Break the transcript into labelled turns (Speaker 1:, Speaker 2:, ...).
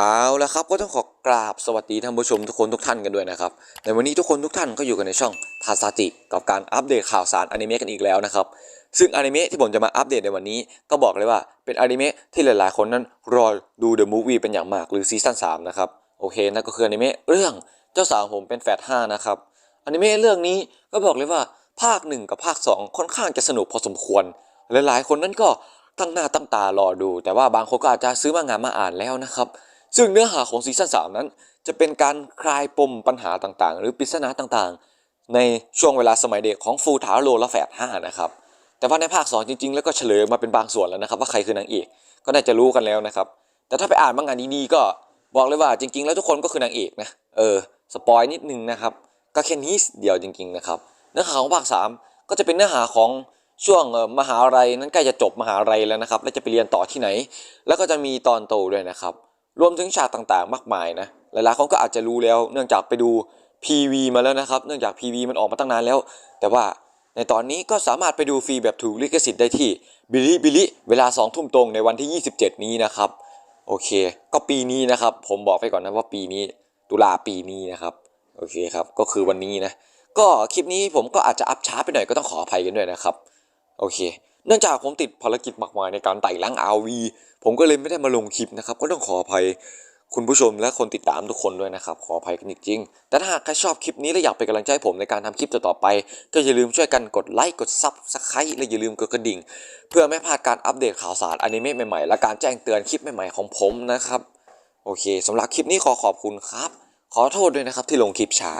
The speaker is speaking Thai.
Speaker 1: เอาละครับก็ต้องขอกราบสวัสดีท่านผู้ชมทุกคนทุกท่านกันด้วยนะครับในวันนี้ทุกคนทุกท่านก็อยู่กันในช่องทาซาจิกับการอัปเดตข่าวสารอนิเมะกันอีกแล้วนะครับซึ่งอนิเมะที่ผมจะมาอัปเดตในวันนี้ ก็บอกเลยว่าเป็นอนิเมะที่หลายๆ คนนั้นรอดูเดอะมูฟวี่เป็นอย่างมากหรือซีซั่น3นะครับโอเคนั่นก็คืออนิเมะเรื่องเจ้าสาวผมเป็นแฟดห้านะครับอนิเมะเรื่องนี้ก็บอกเลยว่าภาคหนึ่งกับภาคสองค่อนข้างจะสนุกพอสมควร หลายๆ คนนั้นก็ตั้งหน้าตั้งตารอดู แต่ว่าบางคนก็อาจจะซื้อมางานมาอ่านแล้วนะครับ ซึ่งเนื้อหาของซีซั่น3นั้น จะเป็นการคลายปมปัญหาต่างๆ หรือปริศนาต่างๆ ในช่วงเวลาสมัยเด็กของฟูทาโรและแฝด5นะครับแต่ว่าในภาค2จริงๆ แล้วก็เฉลยมาเป็นบางส่วนแล้วนะครับ ว่าใครคือนางเอกก็น่าจะรู้กันแล้วนะครับ แต่ถ้าไปอ่านบางงานดีๆก็บอกเลยว่าจริง ๆ แล้วทุกคนก็คือนางเอกนะเออสปอยนิดนึงนะครับก็แค่นี้เดียวจริงๆนะครับเนื้อหาของภาค 3 ก็จะเป็นเนื้อหาของช่วงมหาลัยนั้นใกล้จะจบมหาลัยแล้วนะครับ แล้วจะไปเรียนต่อที่ไหน แล้วก็จะมีตอนโตด้วยนะครับ รวมถึงฉากต่างๆ มากมายนะ หลายๆคนก็อาจจะรู้แล้ว เนื่องจากไปดู PV มาแล้วนะครับ เนื่องจาก PV มันออกมาตั้งนานแล้ว แต่ว่าในตอนนี้ก็สามารถไปดูฟรีแบบถูกลิขสิทธิ์ได้ที่บิลิบิลิเวลา2ทุ่มตรงในวันที่ 27 นี้นะครับ โอเค ก็ปีนี้นะครับ ผมบอกไปก่อนนะว่าปีนี้ ตุลาปีนี้นะครับ โอเคครับ ก็คือวันนี้นะ ก็คลิปนี้ผมก็อาจจะอัพช้าไปหน่อยก็ต้องขออภัยกันด้วยนะครับ โอเค เนื่องจากผมติดภารกิจมากมายในการไต่ล้าง RV ผมก็เลยไม่ได้มาลงคลิปนะครับ ก็ต้องขออภัยคุณผู้ชมและคนติดตามทุกคนด้วยนะครับ ขออภัยกันจริงๆ แต่ถ้าหากใครชอบคลิปนี้และอยากเป็นกำลังใจผมในการทำคลิปต่อๆไป ก็อย่าลืมช่วยกันกดไลค์กดซับสไครต์และอย่าลืมกดกระดิ่ง เพื่อไม่พลาดการอัปเดตข่าวสารอนิเมะใหม่ๆ และการแจ้งเตือนคลิปใหม่ๆของผมนะครับ โอเคสำหรับคลิปนี้ขอขอบคุณครับ ขอโทษด้วยนะครับที่ลงคลิปช้า